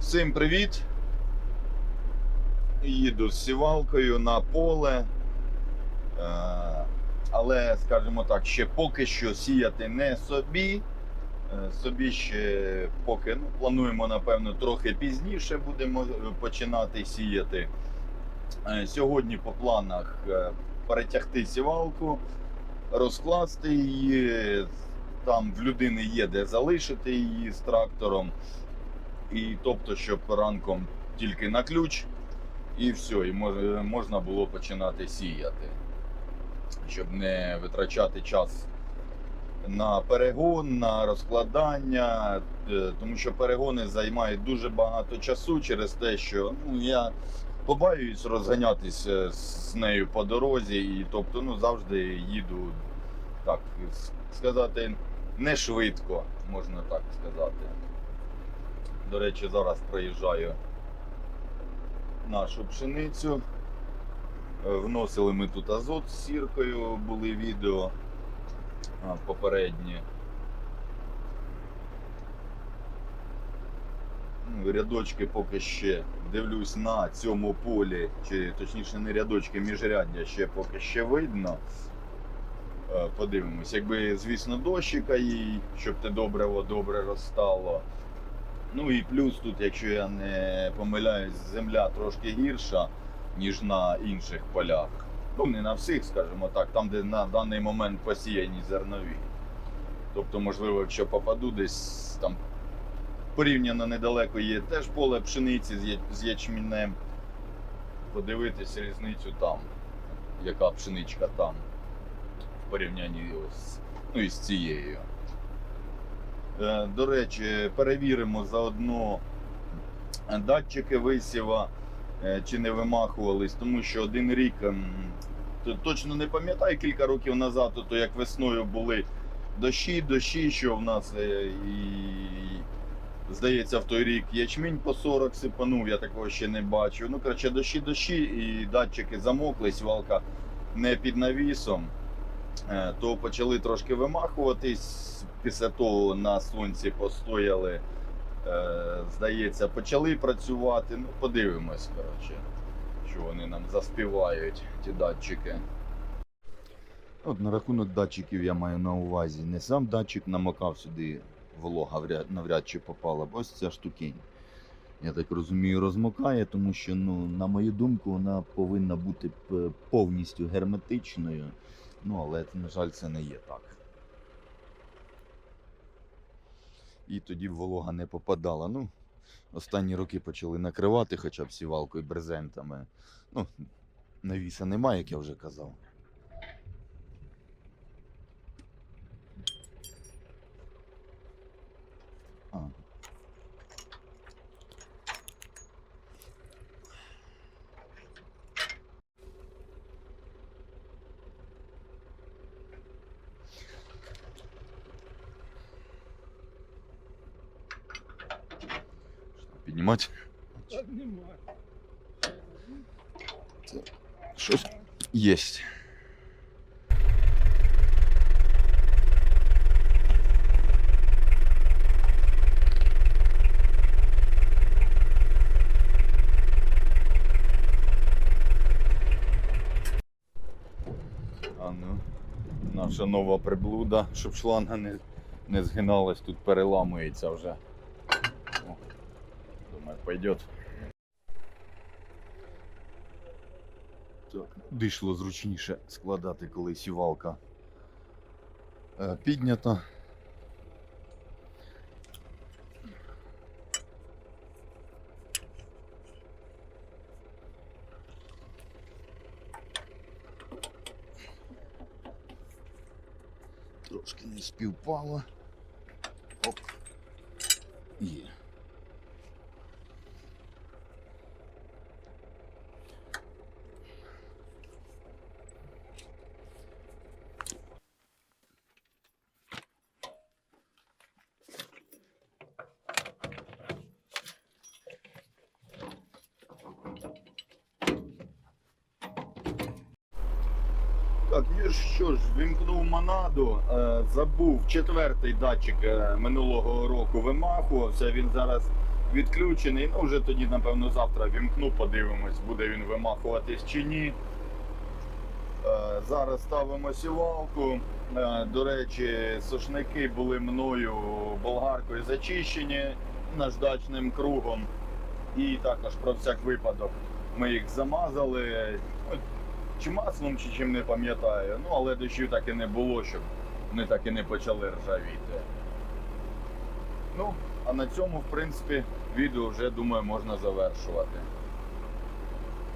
Всім привіт! Їду з сівалкою на поле. Е, Але, скажімо так, ще поки що сіяти не собі. Е, Собі ще поки ну, плануємо, напевно, трохи пізніше будемо е, починати сіяти. Сьогодні по планах перетягти сівалку, розкласти її. Там в людини є де залишити її з трактором. І тобто, щоб ранком тільки на ключ, і все, і можна було починати сіяти, щоб не витрачати час на перегон, на розкладання, е, тому що перегони займають дуже багато часу через те, що ну, я побаююсь розганятися з нею по дорозі, і тобто ну, завжди їду, так сказати, не швидко, можна так сказати. До речі, зараз проїжджаю нашу пшеницю. Е, Вносили ми тут азот з сіркою, були відео попередні. Ну, Рядочки поки ще дивлюсь на цьому полі, чи точніше не рядочки, міжряддя ще поки ще видно. Е, Подивимось, якби, звісно, дощика їй, щоб те добриво добре розстало. Ну і плюс тут, якщо я не помиляюсь, земля трошки гірша, ніж на інших полях. Ну, не на всіх, скажімо так, там, де на даний момент посіяні зернові. Тобто, можливо, якщо попаду десь там порівняно недалеко є теж поле пшениці з ячмінем. Подивитись різницю там, яка пшеничка там в порівнянні з, ну, із цією. Е, До речі, перевіримо заодно датчики висіва, е, чи не вимахувались, тому що один рік, ем, точно не пам'ятаю, кілька років назад, то як весною були дощі, дощі, що в нас е, і здається в той рік ячмінь по 40 сипанув, я такого ще не бачив. Ну, коротше, дощі, дощі, і датчики замокли, свалка не під навісом. Е, то почали трошки вимахуватись. Після того на сонці постояли, е, здається, почали працювати. Ну, подивимось, коротше, що вони нам заспівають, ті датчики. От на рахунок датчиків я маю на увазі. Не сам датчик намокав сюди, волога навряд чи попала, бо ось ця штукінь. Я так розумію, розмокає, тому що, ну, на мою думку, вона повинна бути повністю герметичною. Ну, але, на жаль, це не є так. І тоді волога не попадала. Ну, останні роки почали накривати хоча б сівалкою брезентами. Ну, навіса немає, як я вже казав. А. Піднімати? Щось єсть. А ну, наша нова приблуда, щоб шланга не, не згиналась, тут переламується вже. Пойдет. Так, дійшло зручніше складати, коли сівалка е, піднята. Трошки не співпало. Так, і що ж, вімкнув Монаду, е, забув четвертий датчик е, минулого року вимахувався. Він зараз відключений. Ну, вже тоді, напевно, завтра вімкну, подивимось, буде він вимахуватись чи ні. Е, Зараз ставимо сівалку. До речі, сушники були мною болгаркою зачищені наждачним кругом. І також про всяк випадок ми їх замазали. Чи маслом, чи чим не пам'ятаю. Ну, але дощів так і не було, щоб вони так і не почали ржавіти. Ну, а на цьому, в принципі, відео вже думаю можна завершувати.